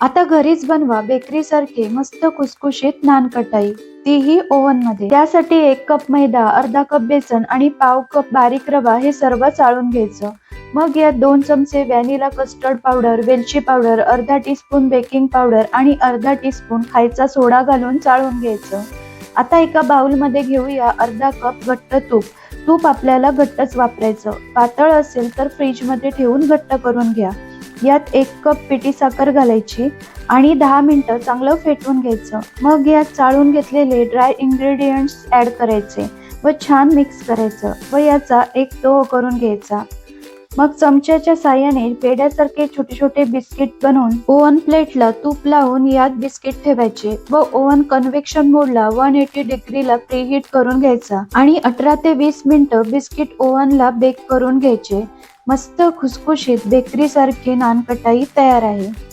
आता घरीच बनवा बेकरी सारखे मस्त खुसखुशीत नानकटाई. तीही ओव्हनमध्ये त्यासाठी एक कप मैदा अर्धा कप बेसन आणि पाव कप बारीक रवा हे सर्व चाळून घ्यायचं. मग यात दोन चमचे व्हॅनिला कस्टर्ड पावडर वेलची पावडर अर्धा टीस्पून बेकिंग पावडर आणि अर्धा टीस्पून खायचा सोडा घालून चाळून घ्यायचं. आता एका बाउलमध्ये घेऊया अर्धा कप घट्ट तूप. तूप आपल्याला घट्टच वापरायचं. पातळ असेल तर फ्रीजमध्ये ठेवून घट्ट करून घ्या. यात एक कप पिठी साखर घालायची आणि दहा मिनटं चांगलं फेटून घ्यायचं. मग यात चाळून घेतलेले ड्राय इंग्रेडियंट्स ऍड करायचे व छान मिक्स करायचं व याचा एक डो करून घ्यायचा. मग चमच्याच्या साह्याने पेड्यासारखे छोटे छोटे बिस्किट बनवून ओव्हन प्लेटला तूप लावून यात बिस्किट ठेवायचे व ओव्हन कन्व्हेक्शन मोडला वन एटी डिग्रीला प्रीहीट करून घ्यायचा आणि अठरा ते वीस मिनिटं बिस्किट ओव्हनला बेक करून घ्यायचे. मस्त खुसखुशीत बेकरीसारखी नानकटाई तयार आहे.